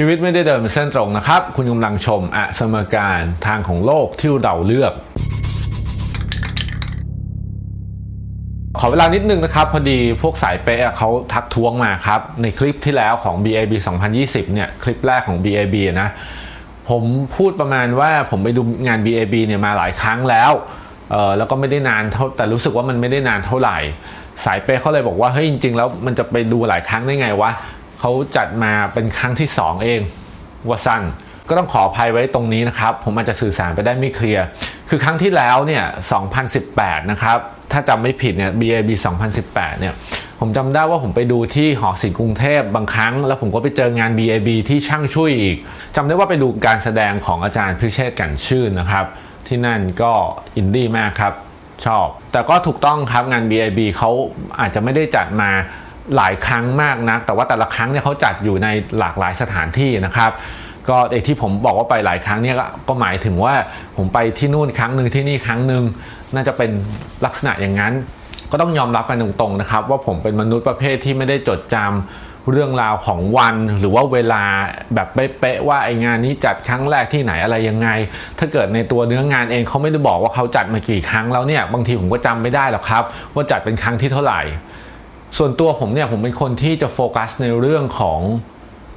ชีวิตไม่ได้เดินเป็นเส้นตรงนะครับ คุณกำลังชมอะสมการทางของโลกที่เราเลือก ขอเวลานิดนึงนะครับ พอดีพวกสายเป๊ะเขาทักท้วงมาครับ ในคลิปที่แล้วของ BAB 2020 เนี่ย คลิปแรกของ BAB นะ ผมพูดประมาณว่าผมไปดูงาน BAB เนี่ยมาหลายครั้งแล้วเออแล้วก็ไม่ได้นานเท่าแต่รู้สึกว่ามันไม่ได้นานเท่าไหร่ สายเป๊ะเขาเลยบอกว่าเฮ้ยจริง ๆ แล้วมันจะไปดูหลายครั้งได้ไงวะ เขาจัดมาเป็นครั้งที่ 2 เองว่าสั้นก็ต้องขออภัยไว้ตรงนี้นะครับ ผมอาจจะสื่อสารไปได้ไม่เคลียร์ คือครั้งที่แล้วเนี่ย 2018 นะครับ ถ้าจำไม่ผิดเนี่ย BAB 2018 เนี่ย ผมจำได้ว่าผมไปดูที่หอศิลป์กรุงเทพบางครั้ง แล้วผมก็ไปเจองาน BAB ที่ช่างช่วยอีก จำได้ว่าไปดูการแสดงของอาจารย์พิเชษกันชื่นนะครับ ที่นั่นก็อินดี้มากครับ ชอบ แต่ก็ถูกต้องครับงาน BIB เขาอาจจะไม่ได้จัดมา หลายครั้งมากนักแต่ว่าแต่ละครั้งเนี่ยเขาจัดอยู่ในหลากหลายสถานที่นะครับ ก็ไอที่ผมบอกว่าไปหลายครั้งเนี่ยก็หมายถึงว่าผมไปที่นู่นครั้งหนึ่งที่นี่ครั้งหนึ่งน่าจะเป็นลักษณะอย่างนั้น ก็ต้องยอมรับกันตรงๆนะครับ ว่าผมเป็นมนุษย์ประเภทที่ไม่ได้จดจำเรื่องราวของวันหรือว่าเวลาแบบเป๊ะๆว่าไองานนี้จัดครั้งแรกที่ไหนอะไรยังไง ถ้าเกิดในตัวเนื้องานเองเขาไม่ได้บอกว่าเขาจัดมากี่ครั้งแล้วเนี่ยบางทีผมก็จำไม่ได้หรอกครับ ว่าจัดเป็นครั้งที่เท่าไหร่ ส่วนตัวผมเนี่ยผมเป็นคนที่จะโฟกัสในเรื่องของ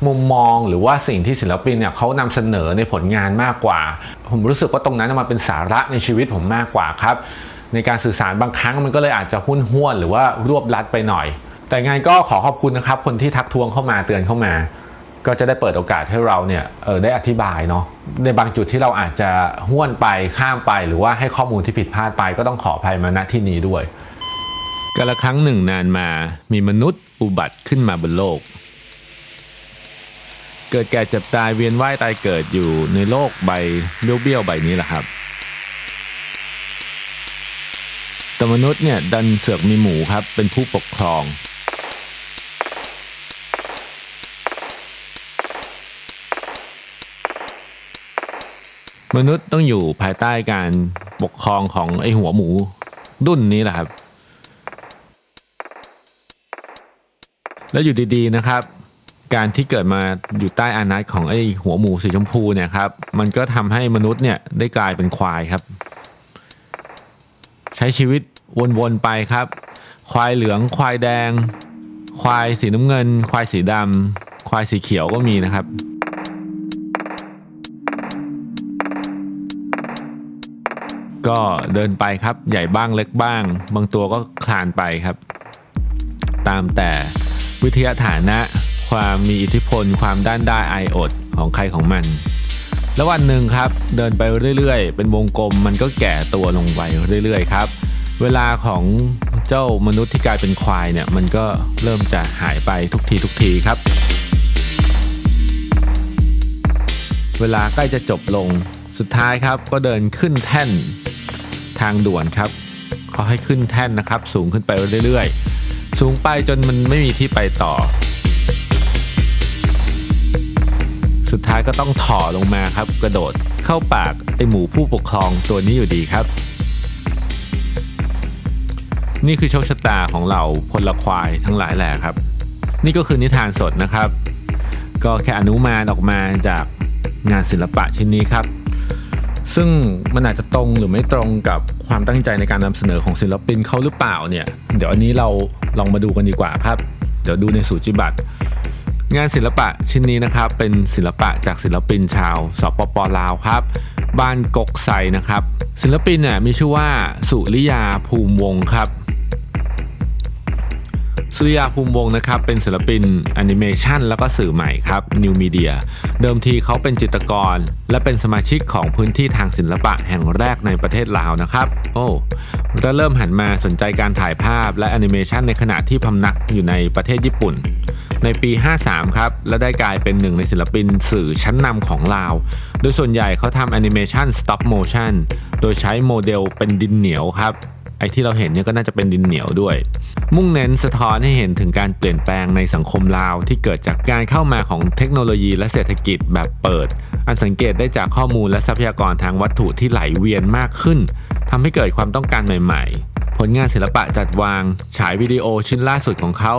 มุมมองหรือว่าสิ่งที่ศิลปินเนี่ยเขานำเสนอในผลงานมากกว่า ผมรู้สึกว่าตรงนั้นมันเป็นสาระในชีวิตผมมากกว่าครับ ในการสื่อสารบางครั้งมันก็เลยอาจจะหุ้นห้วนหรือว่ารวบลัดไปหน่อย แต่ไงก็ขอขอบคุณนะครับ คนที่ทักทวงเข้ามาเตือนเข้ามา ก็จะได้เปิดโอกาสให้เราเนี่ยเออได้อธิบายเนาะในบางจุดที่เราอาจจะห้วนไปข้ามไป หรือว่าให้ข้อมูลที่ผิดพลาดไปก็ต้องขออภัยมาณที่นี้ด้วย กาละครั้งหนึ่งนานมามีมนุษย์อุบัติขึ้นมาบนโลก เกิดแก่เจ็บตายเวียนว่ายตายเกิดอยู่ในโลกใบเบี้ยวๆใบนี้แหละครับ แต่มนุษย์เนี่ยดันเสือกมีหมูครับเป็นผู้ปกครอง มนุษย์ต้องอยู่ภายใต้การปกครองของไอหัวหมู ดุ้นนี้แหละครับ แล้วอยู่ดีๆนะครับ การที่เกิดมาอยู่ใต้อานัตของไอ้หัวหมูสีชมพูเนี่ยครับ มันก็ทำให้มนุษย์เนี่ยได้กลายเป็นควายครับ ใช้ชีวิตวนๆไปครับ ควายเหลือง ควายแดง ควายสีน้ำเงิน ควายสีดำควายสีเขียวก็มีนะครับก็เดินไปครับใหญ่บ้างเล็กบ้าง บางตัวก็คลานไปครับ ตามแต่ วิทยาฐานะ ความมีอิทธิพล ความด้านได้ไออดของใครของมัน แล้ววันหนึ่งครับ เดินไปเรื่อยๆ เป็นวงกลมมันก็แก่ตัวลงไปเรื่อยๆครับ เวลาของเจ้ามนุษย์ที่กลายเป็นควายเนี่ยมันก็เริ่มจะหายไปทุกทีทุกทีครับ เวลาใกล้จะจบลงสุดท้ายครับก็เดินขึ้นแท่นทางด่วนครับเขาให้ขึ้นแท่นนะครับ สูงขึ้นไปเรื่อยๆ สูงไปจนมันไม่มีที่ไปต่อ สุดท้ายก็ต้องถอลงมาครับ กระโดดเข้าปากไอหมูผู้ปกครองตัวนี้อยู่ดีครับ นี่คือโชคชะตาของเราพลควายทั้งหลายแหละครับ นี่ก็คือนิทานสดนะครับ ก็แค่อนุมานออกมาจากงานศิลปะชิ้นนี้ครับ ซึ่งมันอาจจะตรงหรือไม่ตรงกับความตั้งใจในการนำเสนอของศิลปินเขาหรือเปล่าเนี่ย เดี๋ยวอันนี้เรา ลองมาดูกันดีกว่าครับ เดี๋ยวดูในสูจิบัตรงานศิลปะชิ้นนี้นะครับ เป็นศิลปะจากศิลปินชาวสปปลาวครับ บ้านกกไซนะครับ ศิลปินเนี่ยมีชื่อว่าสุริยาภูมิวงครับ สุริยาภูมิวงศ์นะครับเป็นศิลปินแอนิเมชันแล้วก็สื่อใหม่ครับนิวมีเดียเดิมทีเขาเป็นจิตรกร และเป็นสมาชิกของพื้นที่ทางศิลปะแห่งแรกในประเทศลาวนะครับ โอ้ก็เริ่มหันมาสนใจการถ่ายภาพและแอนิเมชันในขณะที่พำนักอยู่ในประเทศญี่ปุ่น ในปี 53 ครับ และได้กลายเป็นหนึ่งในศิลปินสื่อชั้นนำของลาว โดยส่วนใหญ่เขาทำแอนิเมชัน stop motion โดยใช้โมเดลเป็นดินเหนียวครับไอ้ที่เราเห็นเนี่ยก็น่าจะเป็นดินเหนียวด้วย มุ่งเน้นสะท้อนให้เห็นถึงการเปลี่ยนแปลงในสังคมลาวที่เกิดจากการเข้ามาของเทคโนโลยีและเศรษฐกิจแบบเปิด อันสังเกตได้จากข้อมูลและทรัพยากรทางวัตถุที่ไหลเวียนมากขึ้นทำให้เกิดความต้องการใหม่ ๆ ผลงานศิลปะจัดวาง ฉายวิดีโอชิ้นล่าสุดของเขา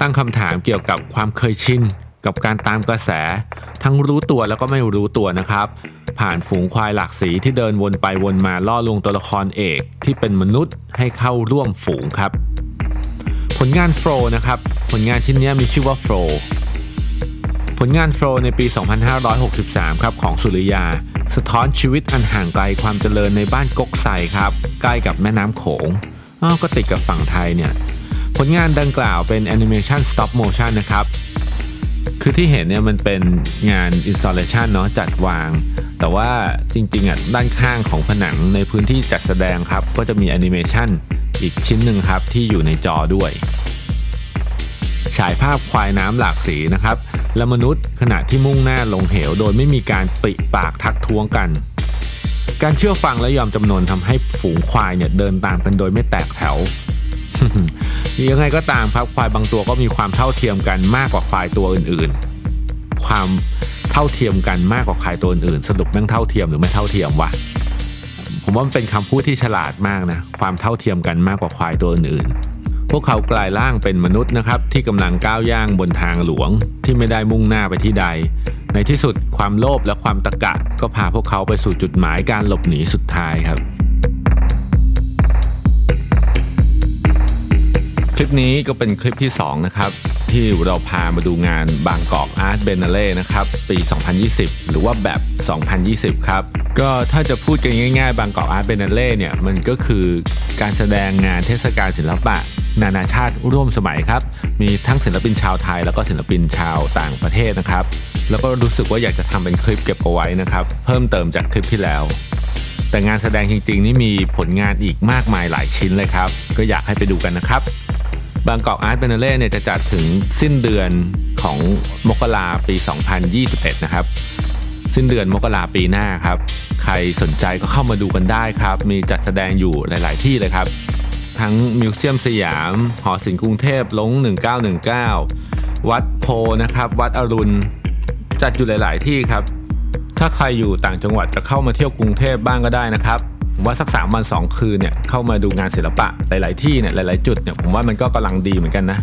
ตั้งคำถามเกี่ยวกับความเคยชินกับการตามกระแส ทั้งรู้ตัวแล้วก็ไม่รู้ตัวนะครับ ผ่านฝูงควายหลากสีที่เดินวนไปวนมาล่อลวงตัวละครเอกที่เป็นมนุษย์ให้เข้าร่วมฝูงครับ ลงานโฟลนะครับ ผลงานชิ้นนี้มีชื่อว่าโฟลผลงานโฟลในปี 2563 ครับของสุริยา สะท้อนชีวิตอันห่างไกลความเจริญในบ้านกกไซครับ ใกล้กับแม่น้ำโขงอ้าวก็ติดกับฝั่งไทยเนี่ย ผลงานดังกล่าวเป็นแอนิเมชันสต็อปโมชันนะครับ คือที่เห็นเนี่ยมันเป็นงาน installation เนาะจัดวาง แต่ว่าจริงๆอะด้านข้างของผนังในพื้นที่จัดแสดงครับ ก็จะมีแอนิเมชัน อีกชิ้นหนึ่งครับที่อยู่ในจอด้วย ฉายภาพควายน้ำหลากสีนะครับ และมนุษย์ขณะที่มุ่งหน้าลงเหว โดยไม่มีการปริปากทักท้วงกัน การเชื่อฟังและยอมจำนนทำให้ฝูงควายเนี่ยเดินตามกันโดยไม่แตกแถวยังไงก็ตามครับควายบางตัวก็มีความเท่าเทียมกันมากกว่าควายตัวอื่นๆ ความเท่าเทียมกันมากกว่าควายตัวอื่นๆ สรุปแม่งเท่าเทียมหรือไม่เท่าเทียมวะ ผมว่ามันเป็นคำพูดที่ฉลาดมากนะ ความเท่าเทียมกันมากกว่าควายตัวอื่นๆพวกเขากลายร่างเป็นมนุษย์นะครับ ที่กำลังก้าวย่างบนทางหลวงที่ไม่ได้มุ่งหน้าไปที่ใด ในที่สุดความโลภและความตะกะ ก็พาพวกเขาไปสู่จุดหมายการหลบหนีสุดท้ายครับ คลิปนี้ก็เป็นคลิปที่ 2 นะครับ ที่เราพามาดูงานบางกอกอาร์ตเบนเนเล่นะครับปี 2020 หรือว่าแบบ 2020 ครับ ก็ถ้าจะพูดกันง่ายๆบางกอกอาร์ตเบนเนเล่เนี่ย มันก็คือการแสดงงานเทศกาลศิลปะ นานาชาติร่วมสมัยครับ มีทั้งศิลปินชาวไทย แล้วก็ศิลปินชาวต่างประเทศนะครับ แล้วก็รู้สึกว่าอยากจะทำเป็นคลิปเก็บเอาไว้นะครับ เพิ่มเติมจากคลิปที่แล้วแต่งานแสดงจริงๆ นี่มีผลงานอีกมากมายหลายชิ้นเลยครับ ก็อยากให้ไปดูกันนะครับ บางกอกอาร์ตเบนเนเล่เนี่ยจะจัดถึงสิ้นเดือนของมกราปี 2021 นะครับ สิ้นเดือนมกราปีหน้าครับ ใครสนใจก็เข้ามาดูกันได้ครับ มีจัดแสดงอยู่หลาย ๆ ที่เลยครับ ทั้งมิวเซียมสยาม หอศิลป์กรุงเทพลง 1919 วัดโพนะครับ วัดอรุณ จัดอยู่หลาย ๆ ที่ครับ ถ้าใครอยู่ต่างจังหวัดจะเข้ามาเที่ยวกรุงเทพบ้างก็ได้นะครับ ผมว่าสักสามวันสองคืนเนี่ยเข้ามาดูงานศิลปะหลาย ๆ ที่เนี่ยหลาย ๆ จุดเนี่ยผมว่ามันก็กำลังดีเหมือนกันนะ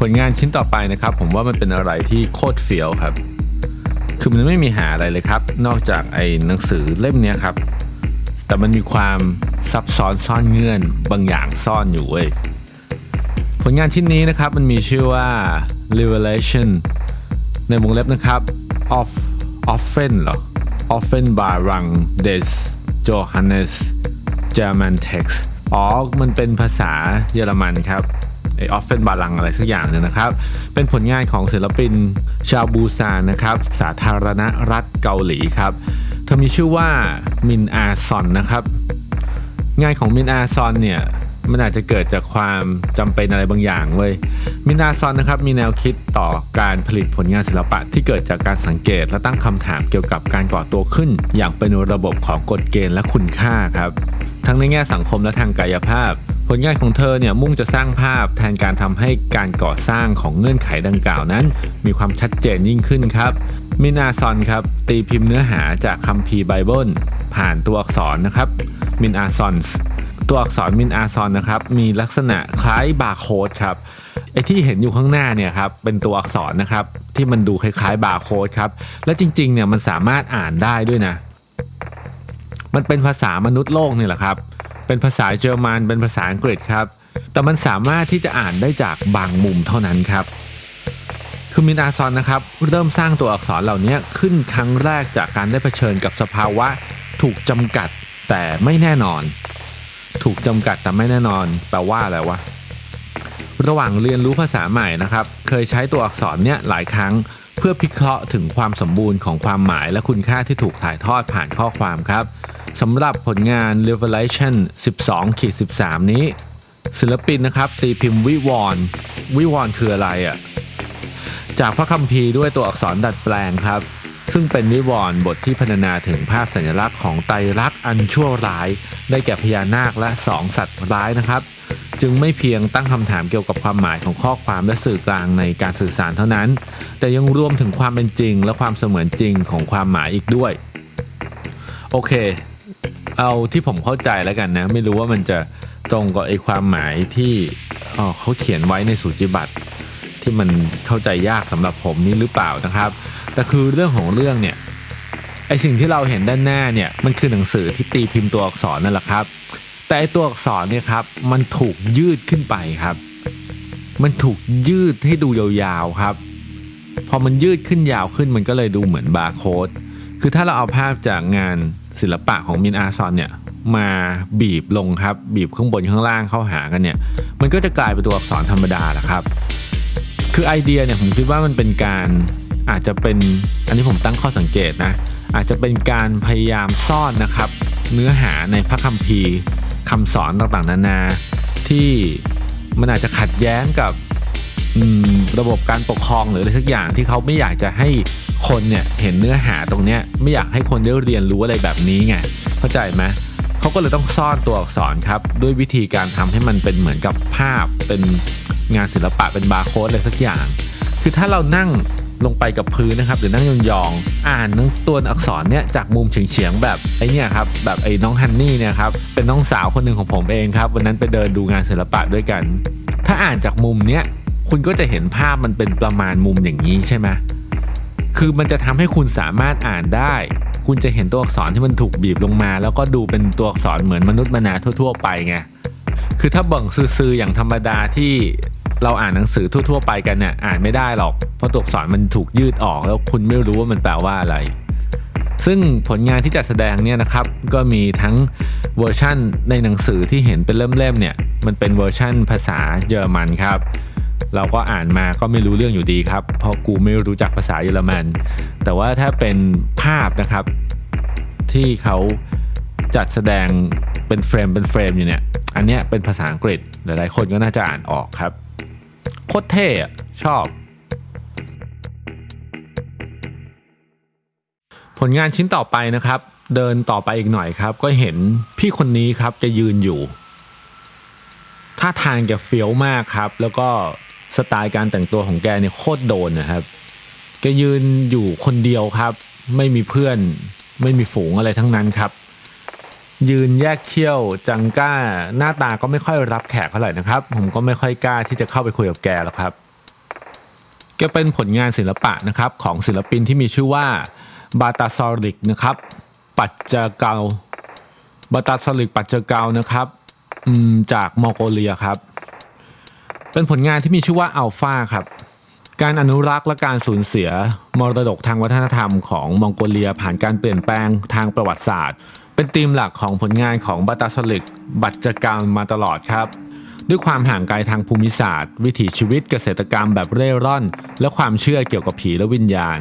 ผลงานชิ้นต่อไปนะครับ ผมว่ามันเป็นอะไรที่โคตรเฟี้ยวครับ คือมันไม่มีหาอะไรเลยครับ นอกจากไอ้หนังสือเล่มนี้ครับ แต่มันมีความซับซ้อนซ่อนเงื่อนบางอย่างซ่อนอยู่เว้ยผลงานชิ้นนี้นะครับมันมีชื่อว่า Revelation ในวงเล็บนะครับ of often หรอ Offenbarung des Johannes German Text อ๋อ มันเป็นภาษาเยอรมันครับไอ Offenbarung อะไรสักอย่างเนี่ยนะครับ เป็นผลงานของศิลปินชาวบูซานนะครับ สาธารณรัฐเกาหลีครับ เธอมีชื่อว่ามินอาซอนนะครับ งานของมินอาซอนเนี่ย มันอาจจะเกิดจากความจำเป็นอะไรบางอย่างเว้ยมินาซอนนะครับมีแนวคิดต่อการผลิตผลงานศิลปะที่เกิดจากการสังเกต และตั้งคำถามเกี่ยวกับการก่อตัวขึ้น อย่างเป็นระบบของกฎเกณฑ์และคุณค่าครับ ทั้งในแง่สังคมและทางกายภาพ ผลงานของเธอเนี่ยมุ่งจะสร้างภาพแทนการทำให้การก่อสร้างของเงื่อนไขดังกล่าวนั้น มีความชัดเจนยิ่งขึ้นครับมินาซอนครับตีพิมพ์เนื้อหาจากคัมภีร์ไบเบิลผ่านตัวอักษรนะครับมินอาซอนส์ ตัวอักษรมินอาซอนนะครับมีลักษณะคล้ายบาร์โค้ดครับไอที่เห็นอยู่ข้างหน้าเนี่ยครับเป็นตัวอักษรนะครับที่มันดูคล้ายๆบาร์โค้ดครับและจริงๆเนี่ยมันสามารถอ่านได้ด้วยนะ มันเป็นภาษามนุษย์โลกนี่แหละครับ เป็นภาษาเยอรมันเป็นภาษาอังกฤษครับ แต่มันสามารถที่จะอ่านได้จากบางมุมเท่านั้นครับคือมินอาซอนนะครับเริ่มสร้างตัวอักษรเหล่านี้ขึ้นครั้งแรกจากการได้เผชิญกับสภาวะถูกจำกัดแต่ไม่แน่นอน ถูกจำกัดแต่ไม่แน่นอน แปลว่าอะไรวะ ระหว่างเรียนรู้ภาษาใหม่นะครับ เคยใช้ตัวอักษรเนี่ยหลายครั้ง เพื่อพิเคราะห์ถึงความสมบูรณ์ของความหมายและคุณค่าที่ถูกถ่ายทอดผ่านข้อความครับสำหรับผลงาน Revelation 12ขีด13 นี้ ศิลปินนะครับตีพิมพ์วิวรณ์วิวรณ์คืออะไรอะ่ะ จากพระคัมภีร์ด้วยตัวอักษรดัดแปลงครับ ซึ่งเป็นวิวรณ์บทที่พรรณนาถึงภาพสัญลักษณ์ของไตรลักษณ์อันชั่วร้าย ได้แก่พญานาคและสองสัตว์ร้ายนะครับ จึงไม่เพียงตั้งคำถามเกี่ยวกับความหมายของข้อความและสื่อกลางในการสื่อสารเท่านั้น แต่ยังรวมถึงความเป็นจริง และความเสมือนจริงของความหมายอีกด้วย โอเค เอาที่ผมเข้าใจแล้วกันนะ ไม่รู้ว่ามันจะตรงกับไอ้ความหมายที่เขาเขียนไว้ในสูจิบัตรที่ที่มันเข้าใจยากสำหรับผมนี่หรือเปล่านะครับ แต่คือเรื่องของเรื่องเนี่ยไอสิ่งที่เราเห็นด้านหน้าเนี่ยมันคือหนังสือที่ตีพิมพ์ตัวอักษรนั่นแหละครับ แต่ไอตัวอักษรเนี่ยครับมันถูกยืดขึ้นไปครับ มันถูกยืดให้ดูยาวๆครับ พอมันยืดขึ้นยาวขึ้นมันก็เลยดูเหมือนบาร์โค้ดคือถ้าเราเอาภาพจากงานศิลปะของมินอาซอนเนี่ยมาบีบลงครับ บีบข้างบนข้างล่างเข้าหากันเนี่ย มันก็จะกลายเป็นตัวอักษรธรรมดาแหละครับ คือไอเดียเนี่ยผมคิดว่ามันเป็นการ อาจจะเป็นอันนี้ผมตั้งข้อสังเกตนะ อาจจะเป็นการพยายามซ่อนนะครับ เนื้อหาในพระคัมภีร์คำสอนต่างๆ นานา ที่มันอาจจะขัดแย้งกับระบบการปกครองหรืออะไรสักอย่างที่เขาไม่อยากจะให้คนเนี่ยเห็นเนื้อหาตรงเนี้ยไม่อยากให้คนได้เรียนรู้อะไรแบบนี้ไงเข้าใจไหมเขาก็เลยต้องซ่อนตัวอักษรครับด้วยวิธีการทำให้มันเป็นเหมือนกับภาพเป็นงานศิลปะเป็นบาร์โค้ดอะไรสักอย่าง คือถ้าเรานั่ง ลงไปกับพื้นนะครับหรือนั่งยองๆอ่านหนังตัวอักษรเนี่ยจากมุมเฉียงๆแบบไอเนี่ยครับแบบไอ้น้องฮันนี่เนี่ยครับเป็นน้องสาวคนหนึ่งของผมเองครับวันนั้นไปเดินดูงานศิลปะด้วยกัน ถ้าอ่านจากมุมเนี้ยคุณก็จะเห็นภาพมันเป็นประมาณมุมอย่างนี้ใช่ไหมคือมันจะทำให้คุณสามารถอ่านได้ คุณจะเห็นตัวอักษรที่มันถูกบีบลงมา แล้วก็ดูเป็นตัวอักษรเหมือนมนุษย์มนาทั่ว ๆ ไปไงคือถ้าเบิ่งซื่อๆอย่างธรรมดาที่ เราอ่านหนังสือทั่ว ๆ ไปกันเนี่ยอ่านไม่ได้หรอก เพราะตัวอักษรมันถูกยืดออก แล้วคุณไม่รู้ว่ามันแปลว่าอะไร ซึ่งผลงานที่จัดแสดงเนี่ยนะครับ ก็มีทั้งเวอร์ชั่นในหนังสือที่เห็นเป็นเล่มๆเนี่ยมันเป็นเวอร์ชั่นภาษาเยอรมันครับเราก็อ่านมาก็ไม่รู้เรื่องอยู่ดีครับ เพราะกูไม่รู้จักภาษาเยอรมัน แต่ว่าถ้าเป็นภาพนะครับ ที่เขาจัดแสดงเป็นเฟรมเป็นเฟรมอยู่เนี่ย อันเนี้ยเป็นภาษาอังกฤษหลายๆคนก็น่าจะอ่านออกครับ โคตรเท่อะชอบ ผลงานชิ้นต่อไปนะครับ เดินต่อไปอีกหน่อยครับ ก็เห็นพี่คนนี้ครับจะยืนอยู่ท่าทางแกเฟี้ยวมากครับ แล้วก็สไตล์การแต่งตัวของแกเนี่ยโคตรโดนนะครับแกยืนอยู่คนเดียวครับ ไม่มีเพื่อน ไม่มีฝูงอะไรทั้งนั้นครับ ยืนแยกเขี้ยวจังก้า หน้าตาก็ไม่ค่อยรับแขกเท่าไหร่นะครับ ผมก็ไม่ค่อยกล้าที่จะเข้าไปคุยกับแกหรอกครับแกเป็นผลงานศิลปะนะครับของศิลปินที่มีชื่อว่าบาตาซอริกนะครับ ปัจจเกาบาตาซอริกปัจจเกานะครับจากมองโกเลียครับ เป็นผลงานที่มีชื่อว่าอัลฟาครับการอนุรักษ์และการสูญเสียมรดกทางวัฒนธรรมของมองโกเลียผ่านการเปลี่ยนแปลงทางประวัติศาสตร์ เป็นธีมหลักของผลงานของบาตาสลิกบัจจกรรมมาตลอดครับ ด้วยความห่างไกลทางภูมิศาสตร์ วิถีชีวิตเกษตรกรรมแบบเร่ร่อน และความเชื่อเกี่ยวกับผีและวิญญาณ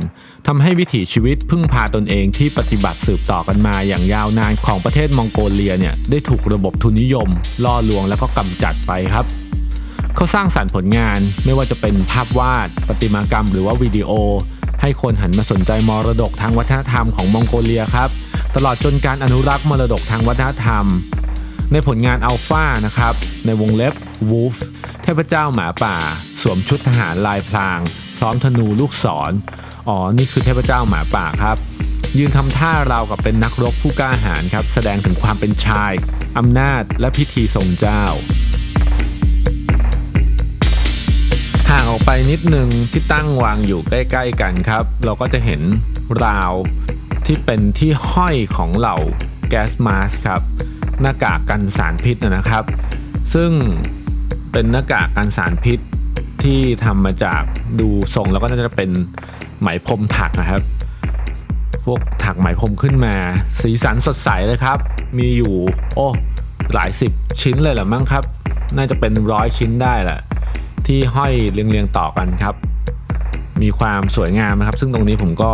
ทำให้วิถีชีวิตพึ่งพาตนเองที่ปฏิบัติสืบต่อกันมาอย่างยาวนานของประเทศมองโกเลียเนี่ยได้ถูกระบบทุนนิยม ล่อลวงแล้วก็กำจัดไปครับเขาสร้างสารรค์ผลงานไม่ว่าจะเป็นภาพวาด ประติมากรรม หรือว่าวิดีโอ ให้คนหันมาสนใจมรดกทางวัฒนธรรมของมองโกเลียครับ ตลอดจนการอนุรักษ์มรดกทางวัฒนธรรม ในผลงานอัลฟานะครับ ในวงเล็บวูฟเทพเจ้าหมาป่า สวมชุดทหารลายพราง พร้อมธนูลูกศรอ๋อ นี่คือเทพเจ้าหมาป่าครับ ยืนทำท่าราวกับเป็นนักรบผู้กล้าหาญครับ แสดงถึงความเป็นชายอำนาจและพิธีทรงเจ้าห่างออกไปนิดนึงที่ตั้งวางอยู่ใกล้ ๆ กันครับ เราก็จะเห็นราว ที่เป็นที่ห้อยของเหล่าแก๊สมาสครับหน้ากากกันสารพิษนะครับ ซึ่งเป็นหน้ากากกันสารพิษที่ทำมาจากดูทรงแล้วก็น่าจะเป็นไหมพรมถักนะครับ พวกถักไหมพรมขึ้นมา สีสันสดใสเลยครับ มีอยู่โอ้หลายสิบชิ้นเลยแหละมั้งครับ น่าจะเป็นร้อยชิ้นได้แหละที่ห้อยเรียงๆต่อกันครับ มีความสวยงามนะครับ ซึ่งตรงนี้ผมก็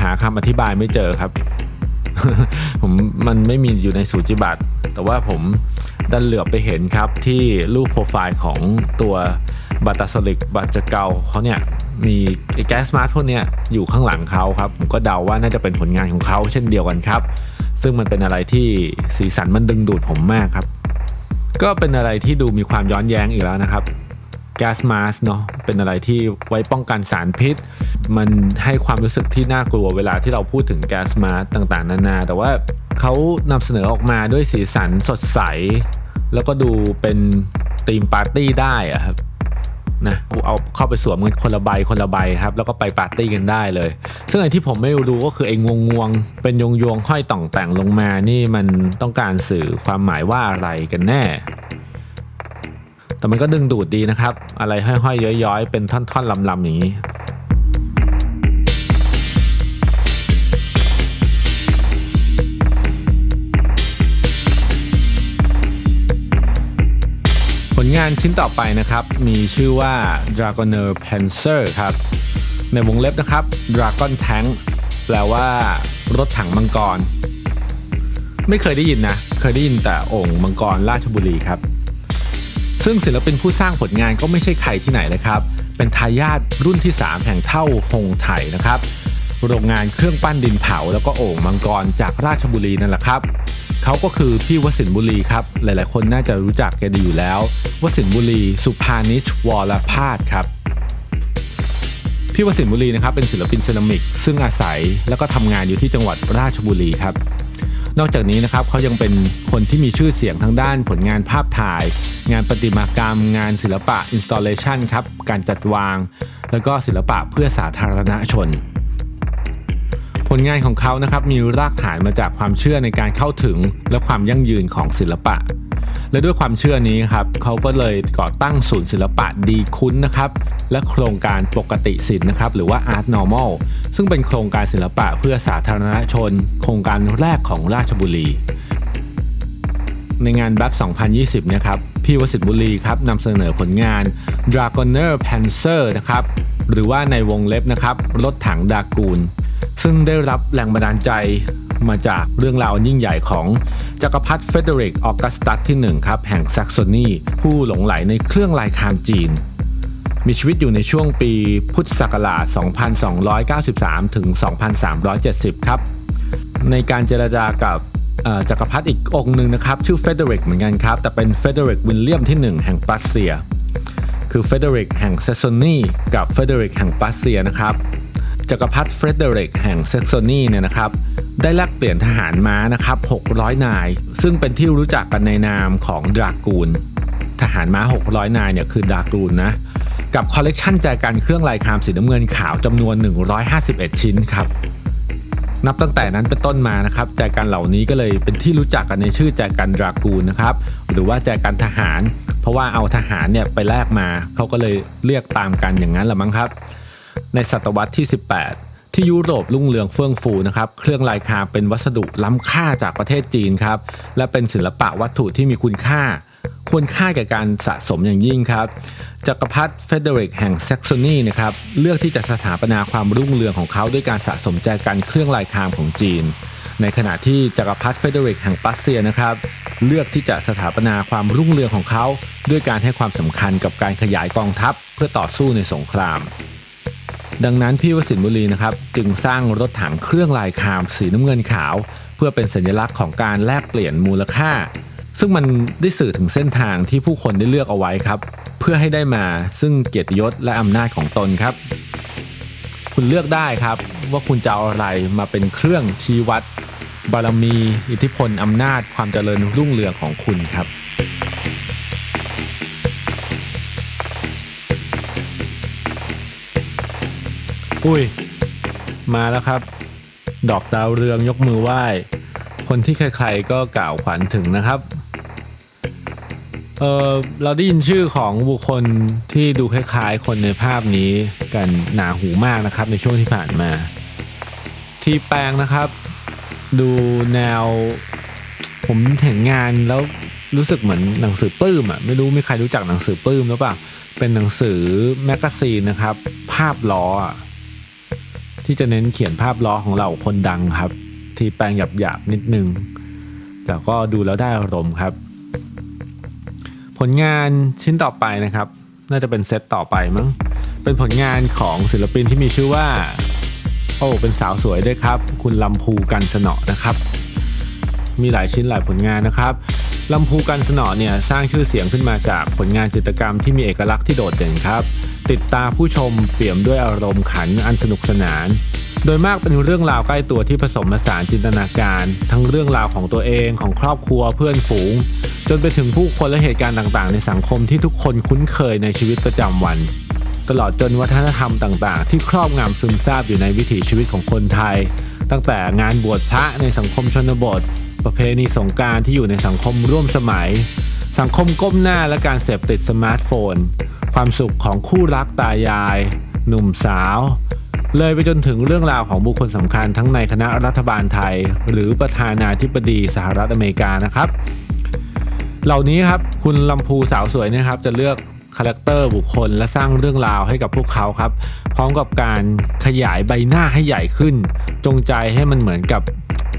หาคำอธิบายไม่เจอครับ ผมมันไม่มีอยู่ในสูจิบัตรแต่ว่าผมดันเหลือบไปเห็นครับที่รูปโปรไฟล์ของตัวบัตตาสลิกบัตจเกาเขาเนี่ยมีแก๊สมาร์ทพวกนี้อยู่ข้างหลังเขาครับ ผมก็เดาว่าน่าจะเป็นผลงานของเขาเช่นเดียวกันครับ ซึ่งมันเป็นอะไรที่สีสันมันดึงดูดผมมากครับ ก็เป็นอะไรที่ดูมีความย้อนแย้งอีกแล้วนะครับแก๊สมาสเนาะเป็นอะไรที่ไว้ป้องกันสารพิษ มันให้ความรู้สึกที่น่ากลัวเวลาที่เราพูดถึงแก๊สมาต่างๆ นานา แต่ว่าเขานำเสนอออกมาด้วยสีสันสดใส แล้วก็ดูเป็นธีมปาร์ตี้ได้อะครับนะเอาเข้าไปสวมกันคนละใบคนละใบครับ แล้วก็ไปปาร์ตี้กันได้เลย ซึ่งไอ้ที่ผมไม่รู้ก็คือไอ้งวงงวงๆเป็นยวงยวงๆห้อยต่องแต่งลงมานี่มันต้องการสื่อความหมายว่าอะไรกันแน่ แต่มันก็ดึงดูดดีนะครับ อะไรห้อยๆย้อยๆ เป็นท่อนๆลำๆอย่างนี้ ผลงานชิ้นต่อไปนะครับ มีชื่อว่า Dragoner Panzer ครับ ในวงเล็บนะครับ Dragon Tank แปลว่ารถถังมังกร ไม่เคยได้ยินนะ เคยได้ยินแต่องค์มังกรราชบุรีครับ ซึ่งศิลปินผู้สร้างผลงานก็ไม่ใช่ใครที่ไหนเลยครับ เป็นทายาทรุ่นที่ 3 แห่งเท่าหงไถนะครับ โรงงานเครื่องปั้นดินเผา แล้วก็โอ่งมังกรจากราชบุรีนั่นแหละครับ เขาก็คือพี่วสินบุรีครับ หลายๆ คนน่าจะรู้จักแกดีอยู่แล้ว วสินบุรี สุภานิชวรพาดครับ พี่วสินบุรีนะครับเป็นศิลปินเซรามิก ซึ่งอาศัยแล้วก็ทำงานอยู่ที่จังหวัดราชบุรีครับ นอกจากนี้นะครับเขายังเป็นคนที่มีชื่อเสียงทางด้านผลงานภาพถ่าย งานประติมากรรม งานศิลปะ installation ครับ การจัดวาง แล้วก็ศิลปะเพื่อสาธารณชน ผลงานของเขานะครับมีรากฐานมาจากความเชื่อในการเข้าถึงและความยั่งยืนของศิลปะ และด้วยความเชื่อนี้ครับเขาก็เลยก่อตั้งศูนย์ศิลปะดีคุ้นนะครับ และโครงการปกติศิลป์นะครับ หรือว่า Art Normal ซึ่งเป็นโครงการศิลปะเพื่อสาธารณชน โครงการแรกของราชบุรี ในงานบัฟ2020นะครับพี่วสิทธิ์บุรีครับนำเสนอผลงาน Dragoner Panzer นะครับหรือว่าในวงเล็บนะครับรถถังดากูล ซึ่งได้รับแรงบันดาลใจมาจากเรื่องราวยิ่งใหญ่ของจักรพรรดิเฟเดริกออกัสตัสที่1ครับแห่งแซกโซนีผู้หลงไหลในเครื่องลายคามจีน มีชีวิตอยู่ในช่วงปีพุทธศักราช 2293 ถึง 2370 ครับ ในการเจรจากับจักรพรรดิอีกองค์หนึ่งนะครับ ชื่อเฟเดริกเหมือนกันครับ แต่เป็นเฟเดริกวิลเลียมที่ 1 แห่งปรัสเซีย คือเฟเดริกแห่งเซกโซนีกับเฟเดริกแห่งปรัสเซียนะครับ จักรพรรดิเฟรเดริกแห่งเซกโซนีเนี่ยนะครับได้แลกเปลี่ยนทหารม้านะครับ 600 นาย ซึ่งเป็นที่รู้จักกันในนามของดรากูล ทหารม้า 600 นายเนี่ยคือดรากูลนะ กับคอลเลกชันแจกันเครื่องลายคามสีน้ำเงินขาวจำนวน 151 ชิ้นครับ นับตั้งแต่นั้นเป็นต้นมานะครับ แจกันเหล่านี้ก็เลยเป็นที่รู้จักกันในชื่อแจกันดรากูลนะครับ หรือว่าแจกันทหาร เพราะว่าเอาทหารเนี่ยไปแลกมา เขาก็เลยเรียกตามกันอย่างนั้นแหละมั้งครับ ในศตวรรษที่ 18 ที่ยุโรปรุ่งเรืองเฟื่องฟูนะครับเครื่องลายคามเป็นวัสดุล้ำค่าจากประเทศจีนครับและเป็นศิลปะวัตถุที่มีคุณค่า ควรค่าแก่การสะสมอย่างยิ่งครับจักรพรรดิเฟเดริกแห่งแซกโซนีนะครับเลือกที่จะสถาปนาความรุ่งเรืองของเขาด้วยการสะสมแจกันเครื่องลายคามของจีน ในขณะที่จักรพรรดิเฟเดริกแห่งปัสเซียนะครับเลือกที่จะสถาปนาความรุ่งเรืองของเขา ด้วยการให้ความสำคัญกับการขยายกองทัพเพื่อต่อสู้ในสงคราม ดังนั้นพี่วสินบุรีนะครับจึงสร้างรถถังเครื่องลายคามสีน้ำเงินขาว เพื่อเป็นสัญลักษณ์ของการแลกเปลี่ยนมูลค่า ซึ่งมันได้สื่อถึงเส้นทางที่ผู้คนได้เลือกเอาไว้ครับ เพื่อให้ได้มาซึ่งเกียรติยศและอำนาจของตนครับ คุณเลือกได้ครับว่าคุณจะเอาอะไรมาเป็นเครื่องชี้วัด บารมี อิทธิพลอำนาจความเจริญรุ่งเรืองของคุณครับ อุ้ย มาแล้วครับ ดอกดาวเรืองยกมือไหว้ คนที่ใครๆก็กล่าวขวัญถึงนะครับ เออเราได้ยินชื่อของบุคคลที่ดูคล้ายๆ คนในภาพนี้กันหนาหูมากนะครับในช่วงที่ผ่านมา ที่แปลงนะครับ ดูแนว ผมเห็นงานแล้วรู้สึกเหมือนหนังสือปื้มอะไม่รู้มีใครรู้จักหนังสือปื้มหรือเปล่าเป็นหนังสือแมกกาซีนนะครับ ภาพล้ออะ ที่จะเน้นเขียนภาพล้อของเราคนดังครับ ที่แปลงหยาบๆนิดนึง แต่ก็ดูแล้วได้อารมณ์ครับ ผลงานชิ้นต่อไปนะครับ น่าจะเป็นเซตต่อไปมั้งเป็นผลงานของศิลปินที่มีชื่อว่า โอ้เป็นสาวสวยด้วยครับ คุณลำพูกันสนอนะครับ มีหลายชิ้นหลายผลงานนะครับลำพูกันสนอเนี่ยสร้างชื่อเสียงขึ้นมาจากผลงานจิตรกรรมที่มีเอกลักษณ์ที่โดดเด่นครับ ติดตาผู้ชมเปี่ยมด้วยอารมณ์ขันอันสนุกสนาน โดยมากเป็นเรื่องราวใกล้ตัวที่ผสมผสานจินตนาการ ทั้งเรื่องราวของตัวเองของครอบครัวเพื่อนฝูง จนไปถึงผู้คนและเหตุการณ์ต่างๆ ในสังคมที่ทุกคนคุ้นเคยในชีวิตประจำวัน ตลอดจนวัฒนธรรมต่างๆ ที่ครอบงำซึมซาบอยู่ในวิถีชีวิตของคนไทย ตั้งแต่งานบวชพระในสังคมชนบท ประเพณีสงการที่อยู่ในสังคมร่วมสมัย สังคมก้มหน้าและการเสพติดสมาร์ทโฟน ความสุขของคู่รักตายาย หนุ่มสาว เลยไปจนถึงเรื่องราวของบุคคลสำคัญทั้งในคณะรัฐบาลไทย หรือประธานาธิบดีสหรัฐอเมริกานะครับ เหล่านี้ครับคุณลำพูสาวสวยนะครับ จะเลือกคาแรคเตอร์บุคคลและสร้างเรื่องราวให้กับพวกเขาครับ พร้อมกับการขยายใบหน้าให้ใหญ่ขึ้น จงใจให้มันเหมือนกับ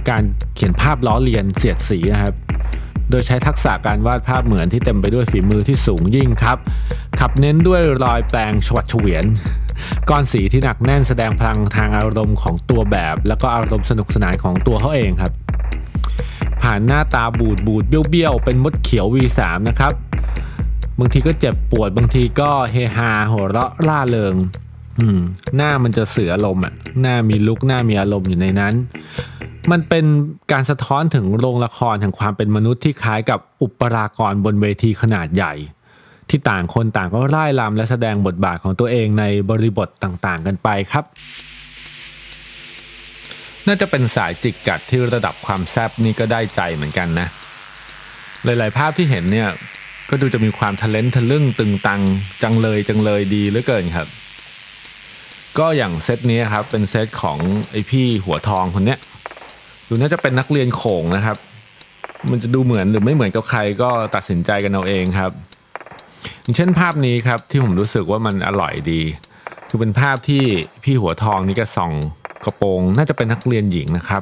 การเขียนภาพล้อเลียนเสียดสีนะครับ โดยใช้ทักษะการวาดภาพเหมือนที่เต็มไปด้วยฝีมือที่สูงยิ่งครับ ขับเน้นด้วยรอยแปลงฉวัดเฉวียน ก้อนสีที่หนักแน่นแสดงพลังทางอารมณ์ของตัวแบบ แล้วก็อารมณ์สนุกสนานของตัวเขาเองครับ ผ่านหน้าตาบูดบูดเบี้ยวเบี้ยวๆ เป็นมดเขียว V3 นะครับ บางทีก็เจ็บปวดบางทีก็เฮฮาหัวเราะล่าเริง อืม หน้ามันจะเสืออารมณ์อะ หน้ามีลุกหน้ามีอารมณ์อยู่ในนั้น มันเป็นการสะท้อนถึงโรงละครแห่งความเป็นมนุษย์ที่คล้ายกับอุปรากรบนเวทีขนาดใหญ่ ที่ต่างคนต่างก็ร่ายรำและแสดงบทบาทของตัวเองในบริบทต่างๆ กันไปครับ น่าจะเป็นสายจิกกัดที่ระดับความแซบนี่ก็ได้ใจเหมือนกันนะ หลายๆ ภาพที่เห็นเนี่ยก็ดูจะมีความทะเลนทะลึ่งตึงตัง จังเลยจังเลยดีเหลือเกินครับ ก็อย่างเซตนี้ครับเป็นเซตของไอพี่หัวทองคนเนี้ยดูน่าจะเป็นนักเรียนโขงนะครับ มันจะดูเหมือนหรือไม่เหมือนกับใครก็ตัดสินใจกันเอาเองครับอย่างเช่นภาพนี้ครับที่ผมรู้สึกว่ามันอร่อยดี คือเป็นภาพที่พี่หัวทองนี่ก็ส่องกระโปรงน่าจะเป็นนักเรียนหญิงนะครับ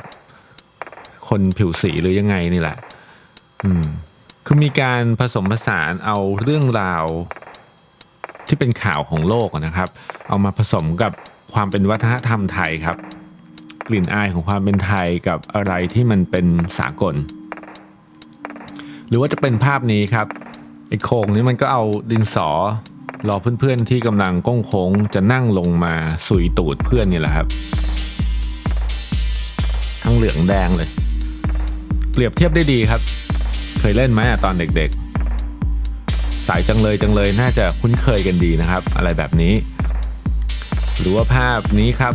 คนผิวสีหรือยังไงนี่แหละ อืมคือมีการผสมผสานเอาเรื่องราว ที่เป็นข่าวของโลกนะครับ เอามาผสมกับความเป็นวัฒนธรรมไทยครับ กลิ่นอายของความเป็นไทยกับอะไรที่มันเป็นสากล หรือว่าจะเป็นภาพนี้ครับไอ้โคงนี้มันก็เอาดินสอรอเพื่อนๆที่กำลังก้งโค้งจะนั่งลงมาสุยตูดเพื่อนนี่แหละครับ ทั้งเหลืองแดงเลย เปรียบเทียบได้ดีครับ เคยเล่นไหมอะตอนเด็กๆ สายจังเลยจังเลยน่าจะคุ้นเคยกันดีนะครับ อะไรแบบนี้ หรือว่าภาพนี้ครับ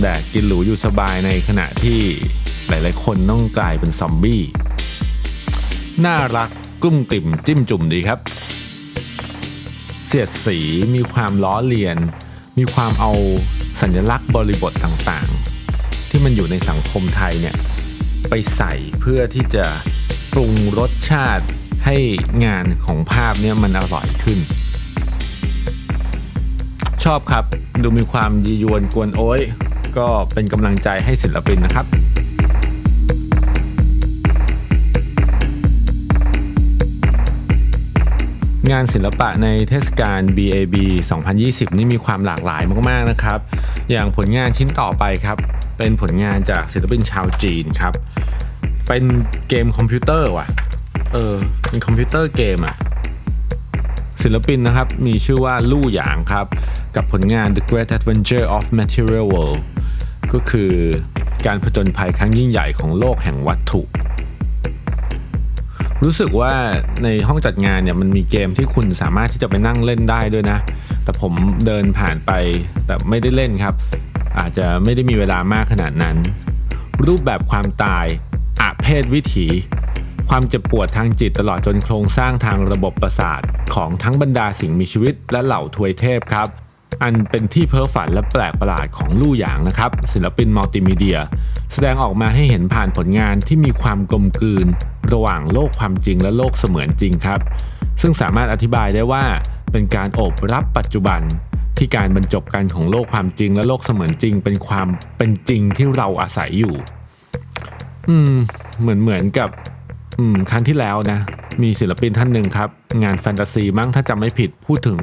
แดกกินหรูอยู่สบายในขณะที่หลายๆ คนต้องกลายเป็นซอมบี้ น่ารักกลุ้มกลิ่มจิ้มจุ่มดีครับ เสียดสีมีความล้อเลียน มีความเอาสัญลักษณ์บริบทต่างๆ ที่มันอยู่ในสังคมไทยเนี่ยไปใส่เพื่อที่จะปรุงรสชาติ ให้งานของภาพเนี่ยมันอร่อยขึ้น ชอบครับดูมีความยียวนกวนโอ้ย ก็เป็นกำลังใจให้ศิลปินนะครับงานศิลปะในเทศกาล BAB 2020 นี่มีความหลากหลายมากๆนะครับ อย่างผลงานชิ้นต่อไปครับ เป็นผลงานจากศิลปินชาวจีนครับ เป็นเกมคอมพิวเตอร์ว่ะ เออ คอมพิวเตอร์เกมอะศิลปินนะครับ มีชื่อว่าลู่หยางครับ กับผลงาน The Great Adventure of Material World ก็คือการผจญภัยครั้งยิ่งใหญ่ของโลกแห่งวัตถุ รู้สึกว่าในห้องจัดงานเนี่ยมันมีเกมที่คุณสามารถที่จะไปนั่งเล่นได้ด้วยนะ แต่ผมเดินผ่านไปแต่ไม่ได้เล่นครับ อาจจะไม่ได้มีเวลามากขนาดนั้น รูปแบบความตายอาเพศวิถี ความเจ็บปวดทางจิตตลอดจนโครงสร้างทางระบบประสาทของทั้งบรรดาสิ่งมีชีวิตและเหล่าทวยเทพครับ อันเป็นที่เพ้อฝันและแปลกประหลาดของลู่หยางนะครับ ศิลปินมัลติมีเดีย แสดงออกมาให้เห็นผ่านผลงานที่มีความกลมกลืน ระหว่างโลกความจริงและโลกเสมือนจริงครับ ซึ่งสามารถอธิบายได้ว่าเป็นการโอบรับปัจจุบันที่การบรรจบกันของโลกความจริงและโลกเสมือนจริงเป็นความเป็นจริงที่เราอาศัยอยู่ อืม เหมือนเหมือนกับ อืมครั้งที่แล้วนะ มีศิลปินท่านหนึ่งครับ งานแฟนตาซีมั้งถ้าจำไม่ผิดพูดถึง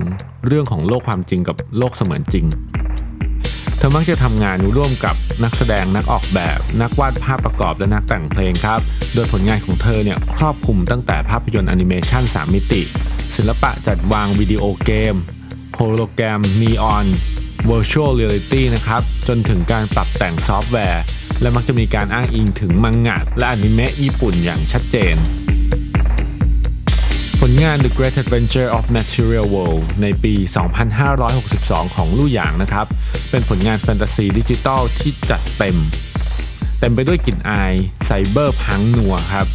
เรื่องของโลกความจริงกับโลกเสมือนจริง เธอมักจะทำงานร่วมกับนักแสดงนักออกแบบ นักวาดภาพประกอบและนักแต่งเพลงครับ โดยผลงานของเธอเนี่ยครอบคลุมตั้งแต่ภาพยนตร์แอนิเมชัน3มิติ ศิลปะจัดวางวิดีโอเกมโฮโลแกรมนีออน virtual reality นะครับ จนถึงการปรับแต่งซอฟต์แวร์ และมักจะมีการอ้างอิงถึงมังงะและอนิเมะญี่ปุ่นอย่างชัดเจน ผลงาน The Great Adventure of Material World ในปี 2562 ของลู่หยางนะครับ เป็นผลงานแฟนตาซีดิจิทัลที่จัดเต็ม เต็มไปด้วยกลิ่นอายไซเบอร์พังนัวครับ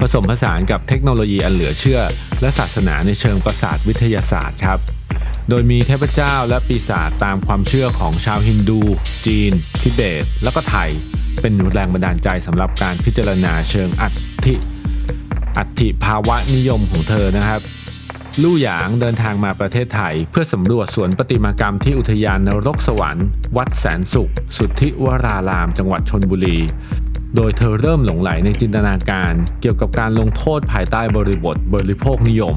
ผสมผสานกับเทคโนโลยีอันเหลือเชื่อ และศาสนาในเชิงประสาทวิทยาศาสตร์ครับ โดยมีเทพเจ้าและปีศาจตามความเชื่อของชาวฮินดู จีน ทิเบต แล้วก็ไทย เป็นแรงบันดาลใจสำหรับการพิจารณาเชิงอัตถิอัติภาวะนิยมของเธอนะครับลู่หยางเดินทางมาประเทศไทย เพื่อสำรวจสวนประติมากรรมที่อุทยานนรกสวรรค์ วัดแสนสุข สุทธิวราราม จังหวัดชนบุรี โดยเธอเริ่มหลงไหลในจินตนาการ เกี่ยวกับการลงโทษภายใต้บริบทบริโภคนิยม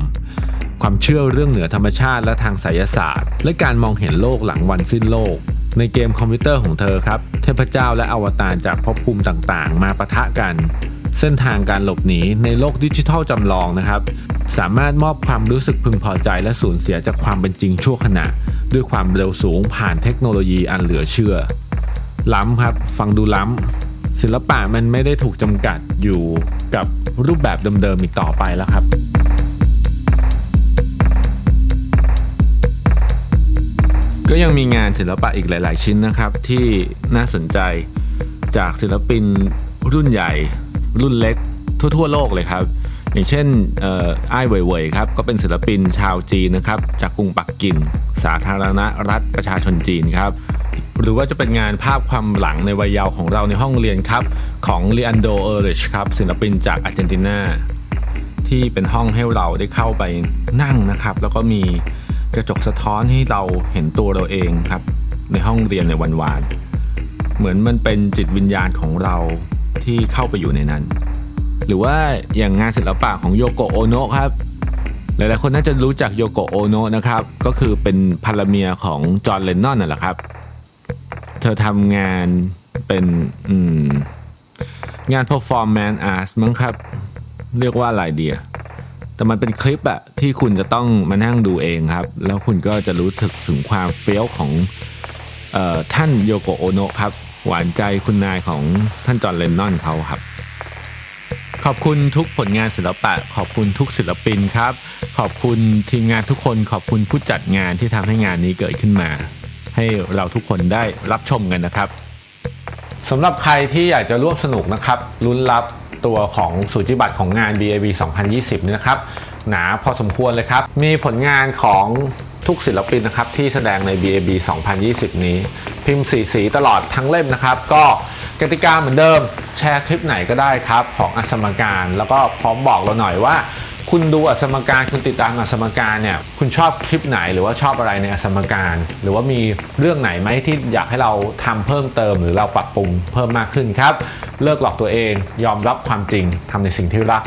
ความเชื่อเรื่องเหนือธรรมชาติและทางไสยศาสตร์ และการมองเห็นโลกหลังวันสิ้นโลก ในเกมคอมพิวเตอร์ของเธอครับ เทพเจ้าและอวตารจากภพภูมิต่างๆ มาปะทะกัน เส้นทางการหลบหนีในโลกดิจิทัลจำลองนะครับ สามารถมอบความรู้สึกพึงพอใจและสูญเสียจากความเป็นจริงชั่วขณะ ด้วยความเร็วสูงผ่านเทคโนโลยีอันเหลือเชื่อ ล้ำครับ ฟังดูล้ำศิลปะมันไม่ได้ถูกจำกัดอยู่กับรูปแบบเดิมๆอีกต่อไปแล้วครับ ก็ยังมีงานศิลปะอีกหลาย ๆ ชิ้นนะครับ ที่น่าสนใจจากศิลปินรุ่นใหญ่ รุ่นเล็ก ทั่ว ๆ โลกเลยครับ อย่างเช่นเอ่ออ้ายเว่ยเว่ยครับก็เป็นศิลปินชาวจีนนะครับ จากกรุงปักกิ่ง สาธารณรัฐประชาชนจีนครับ หรือว่าจะเป็นงานภาพความหลังในวัยเยาว์ของเราในห้องเรียนครับ ของเลีอันโดเออริชครับศิลปินจากอาร์เจนตินาที่เป็นห้องให้เราได้เข้าไปนั่งนะครับ แล้วก็มี กระจกสะท้อนให้เราเห็นตัวเราเองครับ ในห้องเรียนในวันวาน เหมือนมันเป็นจิตวิญญาณของเราที่เข้าไปอยู่ในนั้น หรือว่าอย่างงานศิลปะของโยโกโอโนะครับ หลายๆคนน่าจะรู้จักโยโกโอโนะนะครับ ก็คือเป็นภรรเมียของจอห์นเลนนอนนั่นแหละครับ เธอทำงานเป็นงาน performance art มั้งครับ เรียกว่าอะไรเดีย แต่มันเป็นคลิปอะที่คุณจะต้องมานั่งดูเองครับ แล้วคุณก็จะรู้ถึกถึงความเฟี้ยวของออท่านโยโกโอโนะครับ หวานใจคุณนายของท่านจอห์นเลนนอนเขาครับ ขอบคุณทุกผลงานศิลปะ ขอบคุณทุกศิลปินครับ ขอบคุณทีมงานทุกคน ขอบคุณผู้จัดงานที่ทำให้งานนี้เกิดขึ้นมา ให้เราทุกคนได้รับชมกันนะครับสำหรับใครที่อยากจะร่วมสนุกนะครับลุ้นรับ ตัวของสูจิบัตรของงาน BAB 2020นี่นะครับ หนาพอสมควรเลยครับ มีผลงานของทุกศิลปินนะครับที่แสดงใน BAB 2020 นี้ พิมพ์สีสีตลอดทั้งเล่มนะครับ ก็กติกาเหมือนเดิม แชร์คลิปไหนก็ได้ครับ ของอสมการ แล้วก็พร้อมบอกเราหน่อยว่า คุณดูอัสมการคุณติดตามอัสมการเนี่ยคุณชอบคลิปไหนหรือว่าชอบอะไรในอัสมการ หรือว่ามีเรื่องไหนไหมที่อยากให้เราทำเพิ่มเติม หรือเราปรับปรุงเพิ่มมากขึ้นครับ เลิกหลอกตัวเองยอมรับความจริงทำในสิ่งที่รัก